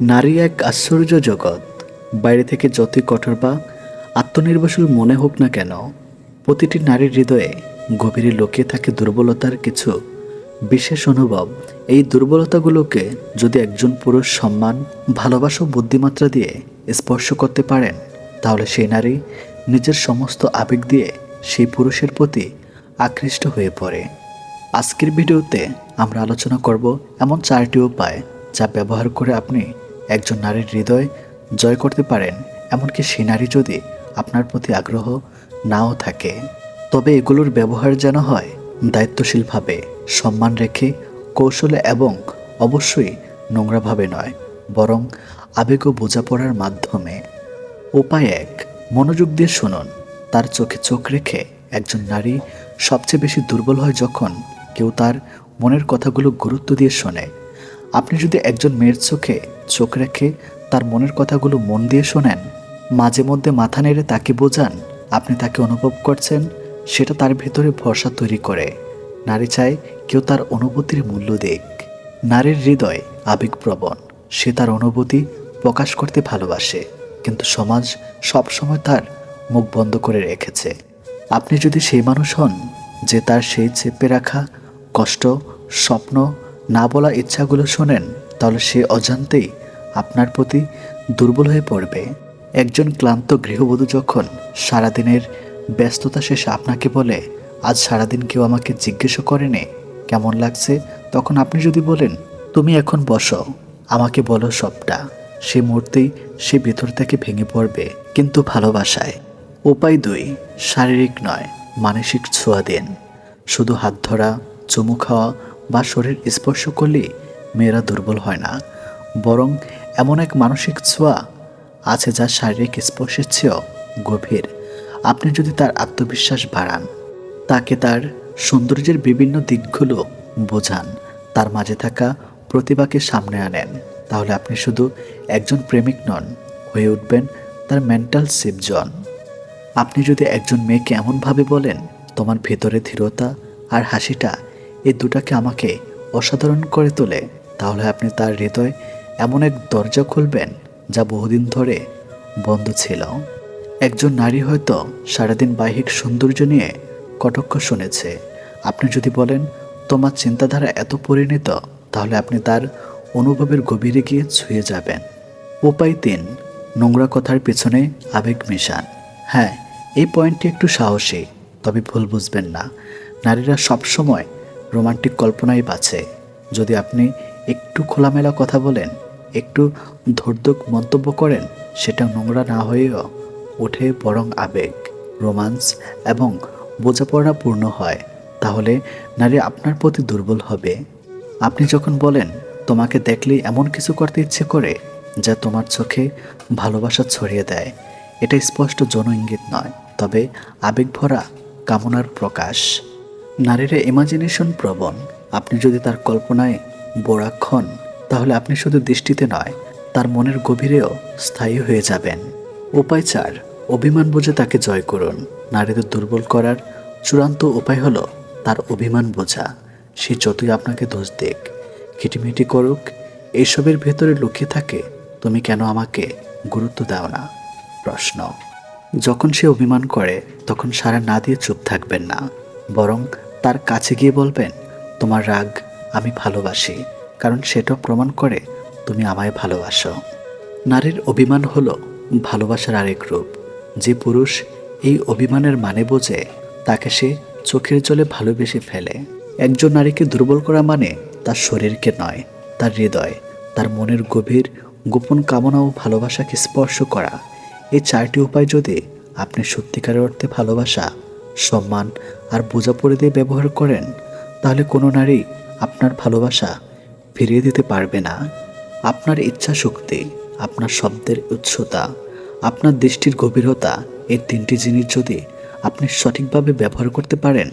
নারী এক আশ্চর্য জগৎ। বাইরে থেকে যতই কঠোর বা আত্মনির্ভরশীল মনে হোক না কেন, প্রতিটি নারীর হৃদয়ে গভীরে লুকিয়ে থাকে দুর্বলতার কিছু বিশেষ অনুভব। এই দুর্বলতাগুলোকে যদি একজন পুরুষ সম্মান, ভালোবাসা বুদ্ধিমাত্রা দিয়ে স্পর্শ করতে পারেন, তাহলে সেই নারী নিজের সমস্ত আবেগ দিয়ে সেই পুরুষের প্রতি আকৃষ্ট হয়ে পড়ে। আজকের ভিডিওতে আমরা আলোচনা করব এমন চারটি উপায় যা ব্যবহার করে আপনি একজন নারীর হৃদয় জয় করতে পারেন, এমনকি সেই নারী যদি আপনার প্রতি আগ্রহ নাও থাকে। তবে এগুলোর ব্যবহার যেন হয় দায়িত্বশীলভাবে, সম্মান রেখে, কৌশলে এবং অবশ্যই নোংরাভাবে নয়, বরং আবেগ ও বোঝাপড়ার মাধ্যমে। উপায় এক, মনোযোগ দিয়ে শুনুন। তার চোখে চোখ রেখে একজন নারী সবচেয়ে বেশি দুর্বল হয় যখন কেউ তার মনের কথাগুলো গুরুত্ব দিয়ে শোনে। আপনি যদি একজন মেয়ের চোখে চোখ রেখে তার মনের কথাগুলো মন দিয়ে শোনেন, মাঝে মধ্যে মাথা নেড়ে তাকে বোঝান, আপনি তাকে অনুভব করছেন, সেটা তার ভিতরে ভরসা তৈরি করে। নারী চায় কেউ তার অনুভূতির মূল্য দিক। নারীর হৃদয় আবেগপ্রবণ, সে তার অনুভূতি প্রকাশ করতে ভালোবাসে, কিন্তু সমাজ সবসময় তার মুখ বন্ধ করে রেখেছে। আপনি যদি সেই মানুষ হন, যে তার সেই চেপে রাখা কষ্ট, স্বপ্ন না বলা ইচ্ছাগুলো শোনেন, তাহলে সে অজান্তেই আপনার প্রতি দুর্বল হয়ে পড়বে। একজন ক্লান্ত গৃহবধূ যখন সারাদিনের ব্যস্ততা শেষে আপনাকে বলে, আজ সারাদিন কেউ আমাকে জিজ্ঞেসও করেনি, কেমন লাগছে? তখন আপনি যদি বলেন, তুমি এখন বসো, আমাকে বলো সবটা। সে মুহূর্তেই সে ভেতর থেকে ভেঙে পড়বে, কিন্তু ভালোবাসায়। উপায় দুই, শারীরিক নয়, মানসিক ছোঁয়া দিন। শুধু হাত ধরা, চুমু খাওয়া বা শরীর স্পর্শ করলে মেয়েরা দুর্বল হয় না। বরং এমন এক মানসিক ছোঁয়া আছে যা শারীরিক স্পর্শের চেয়েও গভীর। আপনি যদি তার আত্মবিশ্বাস বাড়ান, তাকে তার সৌন্দর্যের বিভিন্ন দিকগুলো বোঝান, তার মাঝে থাকা প্রতিভাকে সামনে আনেন, তাহলে আপনি শুধু একজন প্রেমিক নন, হয়ে উঠবেন তার মেন্টাল সেফজন আপনি যদি একজন মেয়েকে এমনভাবে বলেন, তোমার ভেতরে ধীরতা আর হাসিটা এই দুটাকে আমাকে অসাধারণ করে তোলে, তাহলে আপনি তার হৃদয় এমন এক দরজা খুলবেন যা বহুদিন ধরে বন্ধ ছিল। একজন নারী হয়তো সারাদিন বাহিক সৌন্দর্য নিয়ে কটক্ষ শুনেছে। আপনি যদি বলেন, তোমার চিন্তাধারা এত পরিণত, তাহলে আপনি তার অনুভবের গভীরে গিয়ে ছুঁয়ে যাবেন। উপায় তিন, নোংরা কথার পেছনে আবেগ মেশান। হ্যাঁ এই পয়েন্টটি একটু সাহসী, তবে ভুল বুঝবেন না। নারীরা সবসময় রোমান্টিক কল্পনাই বাঁচে যদি আপনি একটু খোলামেলা কথা বলেন, একটু ধর্দক মন্তব্য করেন, সেটা নোংরা না হয়েও ওঠে বরং আবেগ, রোমান্স এবং বোঝাপড়া পূর্ণ হয়, তাহলে নারী আপনার প্রতি দুর্বল হবে। আপনি যখন বলেন, তোমাকে দেখলেই এমন কিছু করতে ইচ্ছে করে যা তোমার চোখে ভালোবাসা ছড়িয়ে দেয়, এটা স্পষ্ট জন ইঙ্গিত নয়, তবে আবেগ ভরা কামনার প্রকাশ। নারীরা ইমাজিনেশন প্রবণ। আপনি যদি তার কল্পনায় বোরাক তাহলে আপনি শুধু দৃষ্টিতে নয়, তার মনের গভীরেও স্থায়ী হয়ে যাবেন। উপায় চার, অভিমান বুঝে তাকে জয় করুন। নারীদের দুর্বল করার চূড়ান্ত উপায় হলো তার অভিমান বোঝা। সে যতই আপনাকে দোষ দেখ খিটিমিটি করুক এইসবের ভেতরে লুকিয়ে থাকে, তুমি কেন আমাকে গুরুত্ব দাও না? প্রশ্ন। যখন সে অভিমান করে, তখন সারা না দিয়ে চুপ থাকবেন না। বরং তার কাছে গিয়ে বলবেন, তোমার রাগ আমি ভালোবাসি, কারণ সেটা প্রমাণ করে তুমি আমায় ভালোবাসো। নারীর অভিমান হলো ভালোবাসার আরেক রূপ। যে পুরুষ এই অভিমানের মানে বোঝে তাকে সে চোখের জলে ভালোবেসে ফেলে। একজন নারীকে দুর্বল করা মানে তার শরীরকে নয়, তার হৃদয়, তার মনের গভীর, গোপন কামনা ও ভালোবাসাকে স্পর্শ করা। এই চারটি উপায় যদি আপনি সত্যিকারের অর্থে ভালোবাসা সম্মান আর বোঝাপড়ে দিয়ে ব্যবহার করেন, তাহলে কোনো নারী আপনার ভালোবাসা ফিরিয়ে দিতে পারবে না। আপনার ইচ্ছা শক্তি, আপনার শব্দের উৎসতা আপনার দৃষ্টির গভীরতা এই তিনটি জিনিস যদি আপনি সঠিকভাবে ব্যবহার করতে পারেন,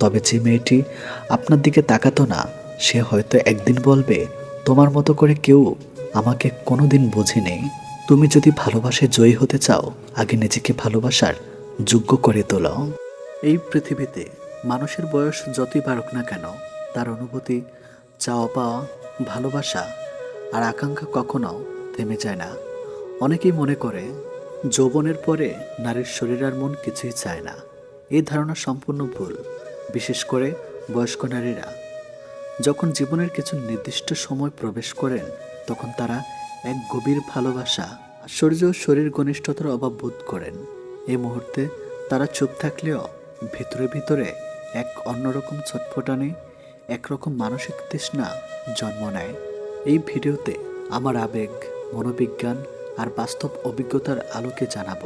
তবে যে মেয়েটি আপনার দিকে তাকাতো না, সে হয়তো একদিন বলবে, তোমার মতো করে কেউ আমাকে কোনো কোনোদিন বোঝেনি। তুমি যদি ভালোবাসে জয়ী হতে চাও, আগে নিজেকে ভালোবাসার যোগ্য করে তোলো। এই পৃথিবীতে মানুষের বয়স যতই বাড়ুক না কেন, তার অনুভূতি, চাওয়া পাওয়া, ভালোবাসা আর আকাঙ্ক্ষা কখনো থেমে যায় না। অনেকেই মনে করে, যৌবনের পরে নারীর শরীর আর মন কিছুই চায় না। এই ধারণা সম্পূর্ণ ভুল, বিশেষ করে বয়স্ক নারীরা। যখন জীবনের কিছু নির্দিষ্ট সময় প্রবেশ করেন, তখন তারা এক গভীর ভালোবাসা আশ্চর্য ও শরীর ঘনিষ্ঠতার অভাব বোধ করেন। এই মুহূর্তে তারা চুপ থাকলেও ভিতরে ভিতরে এক অন্যরকম ছটফটানি, একরকম মানসিক তৃষ্ণা জন্ম নেয়। এই ভিডিওতে আমার আবেগ, মনোবিজ্ঞান আর বাস্তব অভিজ্ঞতার আলোকে জানাব,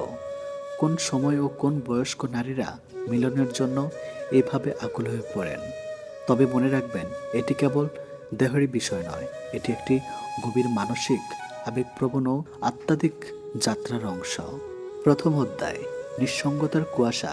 কোন সময় ও কোন বয়স্ক নারীরা মিলনের জন্য এভাবে আকুল হয়ে পড়েন। তবে মনে রাখবেন, এটি কেবল দেহেরই বিষয় নয়, এটি একটি গভীর মানসিক, আবেগপ্রবণ ও আত্মাধিক যাত্রার অংশ। প্রথম অধ্যায়, নিঃসঙ্গতার কুয়াশা।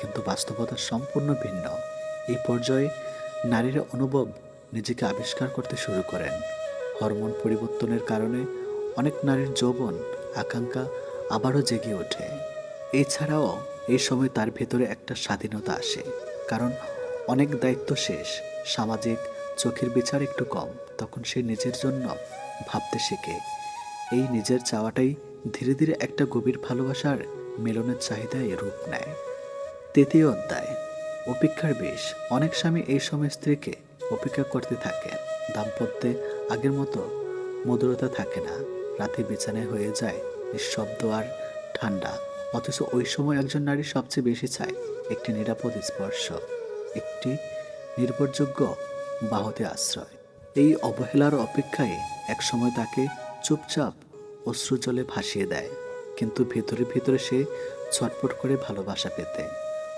কিন্তু বাস্তবতা সম্পূর্ণ ভিন্ন। এই পর্যায়ে নারীরা অনুভব নিজেকে আবিষ্কার করতে শুরু করেন। হরমোন পরিবর্তনের কারণে অনেক নারীর যৌবন, আকাঙ্ক্ষা আবারও জেগে ওঠে। এছাড়াও এই সময় তার ভেতরে একটা স্বাধীনতা আসে, কারণ অনেক দায়িত্ব শেষ, সামাজিক চোখের বিচার একটু কম, তখন সে নিজের জন্য ভাবতে শেখে। এই নিজের চাওয়াটাই ধীরে ধীরে একটা গভীর ভালোবাসার মিলনের চাহিদায় রূপ নেয়। তৃতীয় অধ্যায়, অপেক্ষার বেশ। অনেক স্বামী এই সময় স্ত্রীকে অপেক্ষা করতে থাকেন দাম্পত্যে আগের মতো মধুরতা থাকে না। রাতে বিছানায় হয়ে যায় নিঃশব্দ আর ঠান্ডা। অথচ ওই সময় একজন নারী সবচেয়ে বেশি চায় একটি নিরাপদ স্পর্শ, একটি নির্ভরযোগ্য বাহতে আশ্রয়। এই অবহেলার অপেক্ষায় একসময় তাকে চুপচাপ অশ্রুজলে ভাসিয়ে দেয়, কিন্তু ভেতরে ভেতরে সে ছটপট করে ভালোবাসা পেতে।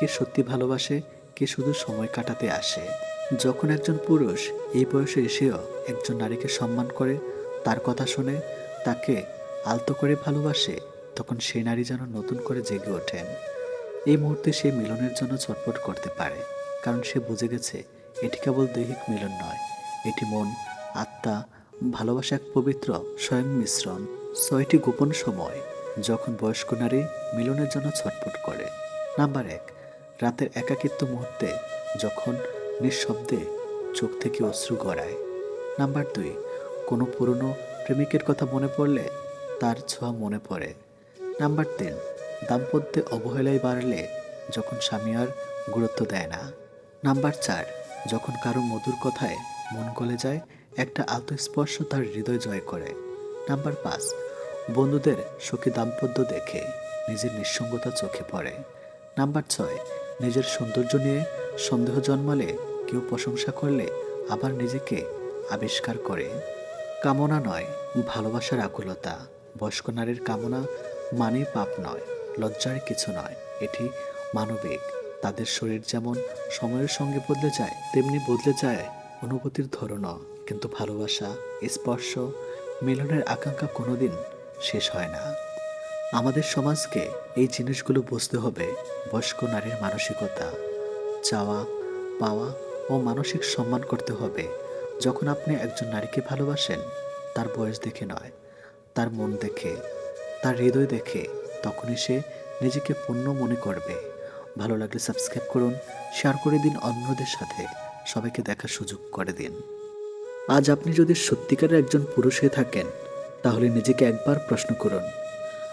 কে সত্যি ভালোবাসে, কে শুধু সময় কাটাতে আসে। যখন একজন পুরুষ এই বয়সে এসেও একজন নারীকে সম্মান করে, তার কথা শুনে, তাকে আলতো করে ভালোবাসে, তখন সেই নারী যেন নতুন করে জেগে ওঠেন। এই মুহূর্তে সে মিলনের জন্য ছটফট করতে পারে, কারণ সে বুঝে গেছে, এটি কেবল দৈহিক মিলন নয়, এটি মন, আত্মা, ভালোবাসা এক পবিত্র, স্বয়ং মিশ্রণ, ছয়টি গোপন সময়, যখন বয়স্ক নারী মিলনের জন্য ছটফট করে। নাম্বার এক রাতের একাকিত্ব মুহূর্তে যখন নিঃশব্দে চোখ থেকে অশ্রু গড়ায়। নাম্বার দুই, কোনো পুরনো প্রেমিকের কথা মনে পড়লে তার ছোঁয়া মনে পড়ে। নাম্বার তিন দাম্পত্যে অবহেলায় বাড়লে যখন স্বামী আর গুরুত্ব দেয় না। নাম্বার চার, যখন কারও মধুর কথায় মন গলে যায়, একটা আত্মস্পর্শ তার হৃদয় জয় করে। নাম্বার পাঁচ, বন্ধুদের সুখী দাম্পত্য দেখে নিজের নিঃসঙ্গতা চোখে পড়ে। নাম্বার ছয় নিজের সৌন্দর্য নিয়ে সন্দেহ জন্মালে কেউ প্রশংসা করলে আবার নিজেকে আবিষ্কার করে। কামনা নয়, ভালোবাসার আকুলতা। বয়স্ক নারীর কামনা মানে পাপ নয়, লজ্জার কিছু নয়, এটি মানবিক। তাদের শরীর যেমন সময়ের সঙ্গে বদলে যায়, তেমনি বদলে যায় অনুভূতির ধরনও। কিন্তু ভালোবাসা, স্পর্শ, মিলনের আকাঙ্ক্ষা কোনোদিন শেষ হয় না। আমাদের সমাজকে এই জিনিসগুলো বুঝতে হবে। বয়স্ক নারীর মানসিকতা, চাওয়া, পাওয়া ও মানসিক সম্মান করতে হবে। যখন আপনি একজন নারীকে ভালোবাসেন, তার বয়স দেখে নয়, তার মন দেখে, তার হৃদয় দেখে, তখনই সে নিজেকে পূর্ণ মনে করবে। ভালো লাগলে সাবস্ক্রাইব করুন, শেয়ার করে দিন অন্যদের সাথে। সবাইকে দেখার সুযোগ করে দিন। আজ আপনি যদি সত্যিকারের একজন পুরুষ হয়ে থাকেন, তাহলে নিজেকে একবার প্রশ্ন করুন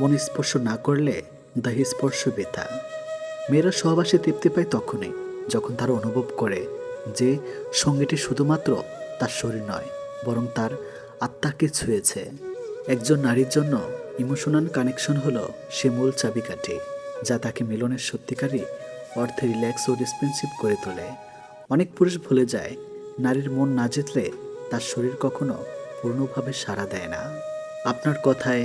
মন স্পর্শ না করলে দেহ স্পর্শ ব্যথা মেয়েরা সহবাসে তৃপ্তি পায় তখনই, যখন তারা অনুভব করে যে সঙ্গীটি শুধুমাত্র তার শরীর নয়, বরং তার আত্মাকে ছুঁয়েছে। একজন নারীর জন্য ইমোশনাল কানেকশন হলো সে মূল চাবিকাঠি, যা তাকে মিলনের সত্যিকারই অর্থে রিল্যাক্স ও রেসপেন্সিভ করে তোলে। অনেক পুরুষ ভুলে যায়, নারীর মন না জিতলে তার শরীর কখনো পূর্ণভাবে সাড়া দেয় না। আপনার কথায়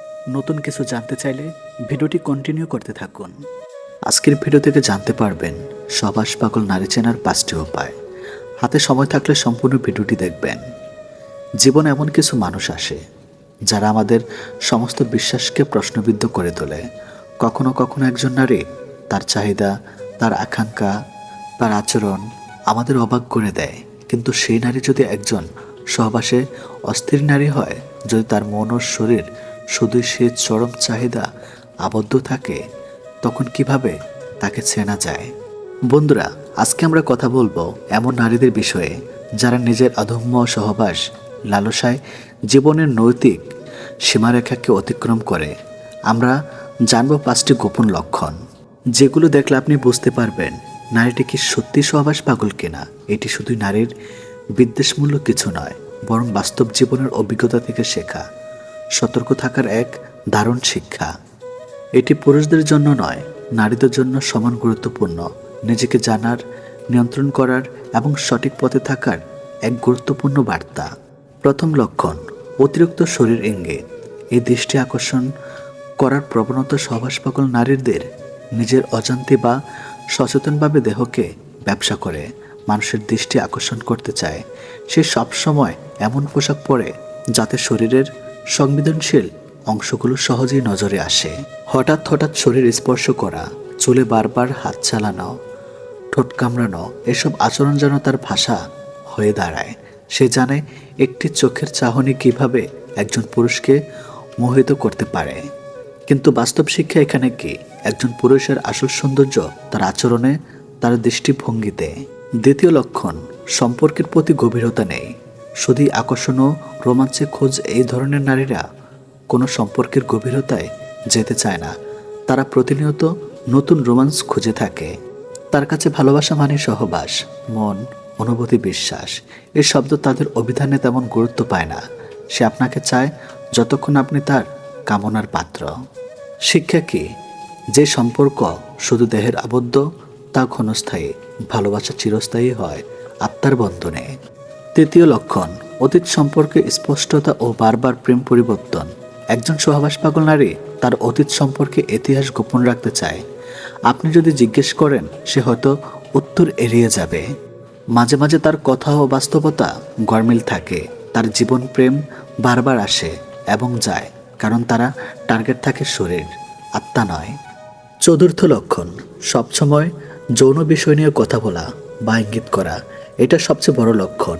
নতুন কিছু জানতে চাইলে ভিডিওটি কন্টিনিউ করতে থাকুন। আজকের ভিডিও থেকে জানতে পারবেন, সবাস পাগল নারী চেনার পাঁচটি উপায়। হাতে সময় থাকলে সম্পূর্ণ ভিডিওটি দেখবেন। জীবনে এমন কিছু মানুষ আসে, যারা আমাদের সমস্ত বিশ্বাসকে প্রশ্নবিদ্ধ করে তোলে। কখনো কখনো একজন নারী তার চাহিদা, তার আকাঙ্ক্ষা, তার আচরণ আমাদের অবাক করে দেয়। কিন্তু সেই নারী যদি একজন সহবাসে অস্থির নারী হয়, যদি তার মন ও শরীর শুধুই সে চরম চাহিদা আবদ্ধ থাকে, তখন কীভাবে তাকে চেনা যায়? বন্ধুরা, আজকে আমরা কথা বলব এমন নারীদের বিষয়ে যারা নিজের অধম্য সহবাস লালসায় জীবনের নৈতিক সীমারেখাকে অতিক্রম করে। আমরা জানব পাঁচটি গোপন লক্ষণ, যেগুলো দেখলে আপনি বুঝতে পারবেন নারীটি কি সত্যি সহবাস পাগল কিনা। এটি শুধু নারীর বিদ্বেষমূলক কিছু নয়, বরং বাস্তব জীবনের অভিজ্ঞতা থেকে শেখা। সতর্ক থাকার এক দারুণ শিক্ষা। এটি পুরুষদের জন্য নয়, নারীদের জন্য সমান গুরুত্বপূর্ণ। নিজেকে জানার, নিয়ন্ত্রণ করার এবং সঠিক পথে থাকার এক গুরুত্বপূর্ণ বার্তা। প্রথম লক্ষণ, অতিরিক্ত শরীর ইঙ্গিত। এই দৃষ্টি আকর্ষণ করার প্রবণতা সহবাস পাগল নারীদের নিজের অজান্তে বা সচেতনভাবে দেহকে ব্যবসা করে, মানুষের দৃষ্টি আকর্ষণ করতে চায়। সে সবসময় এমন পোশাক পরে যাতে শরীরের সংবেদনশীল অংশগুলো সহজেই নজরে আসে। হঠাৎ হঠাৎ শরীর স্পর্শ করা, চুলে বারবার হাত চালানো, ঠোঁট কামড়ানো, এসব আচরণ যেন তার ভাষা হয়ে দাঁড়ায়। সে জানে একটি চোখের চাহনি কীভাবে একজন পুরুষকে মোহিত করতে পারে। কিন্তু বাস্তব শিক্ষা এখানে কি? একজন পুরুষের আসল সৌন্দর্য তার আচরণে, তার দৃষ্টিভঙ্গিতে। দ্বিতীয় লক্ষণ, সম্পর্কের প্রতি গভীরতা নেই। শুধুই আকর্ষণ ও রোমাঞ্চে খোঁজ এই ধরনের নারীরা কোনো সম্পর্কের গভীরতায় যেতে চায় না। তারা প্রতিনিয়ত নতুন রোমান্স খুঁজে থাকে। তার কাছে ভালোবাসা মানে সহবাস, মন, অনুভূতি, বিশ্বাস। এই শব্দ তাদের অভিধানে তেমন গুরুত্ব পায় না। সে আপনাকে চায় যতক্ষণ আপনি তার কামনার পাত্র। শিক্ষা কি? যে সম্পর্ক শুধু দেহের আবদ্ধ, তা ক্ষণস্থায়ী, ভালোবাসা চিরস্থায়ী হয় আত্মার বন্ধনে। তৃতীয় লক্ষণ, অতীত সম্পর্কে স্পষ্টতা ও বারবার প্রেম পরিবর্তন। একজন সহবাস পাগল নারী তার অতীত সম্পর্কে ইতিহাস গোপন রাখতে চায়। আপনি যদি জিজ্ঞেস করেন, সে হয়তো উত্তর এড়িয়ে যাবে। মাঝে মাঝে তার কথা ও বাস্তবতা গরমিল থাকে। তার জীবন প্রেম বারবার আসে এবং যায়, কারণ তারা টার্গেট থাকে শরীর, আত্মা নয়। চতুর্থ লক্ষণ, সবসময় যৌন বিষয় নিয়ে কথা বলা বা ইঙ্গিত করা, এটা সবচেয়ে বড় লক্ষণ।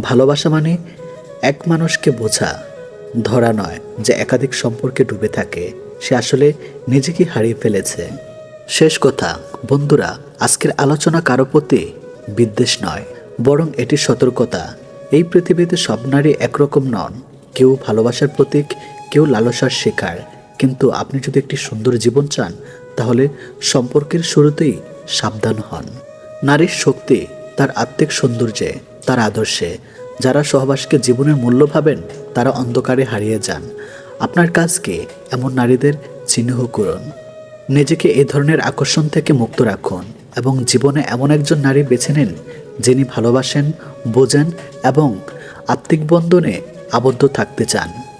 ভালোবাসা মানে এক মানুষকে বোঝা, ধরা নয় যে একাধিক সম্পর্কে ডুবে থাকে। সে আসলে নিজেকে হারিয়ে ফেলেছে। শেষ কথা, বন্ধুরা, আজকের আলোচনা কারও প্রতি বিদ্বেষ নয়, বরং এটি সতর্কতা। এই পৃথিবীতে সব নারী একরকম নন। কেউ ভালোবাসার প্রতীক, কেউ লালসার শিকার। কিন্তু আপনি যদি একটি সুন্দর জীবন চান, তাহলে সম্পর্কের শুরুতেই সাবধান হন। নারীর শক্তি, তার আত্মিক সৌন্দর্যে। তার আদর্শে। যারা সহবাসকে জীবনের মূল্য ভাবেন, তারা অন্ধকারে হারিয়ে যান। আপনার কাজকে এমন নারীদের চিহ্ন করুন। নিজেকে এ ধরনের আকর্ষণ থেকে মুক্ত রাখুন এবং জীবনে এমন একজন নারী বেছে নিন, যিনি ভালোবাসেন, বোঝেন এবং আত্মিক বন্ধনে আবদ্ধ থাকতে চান।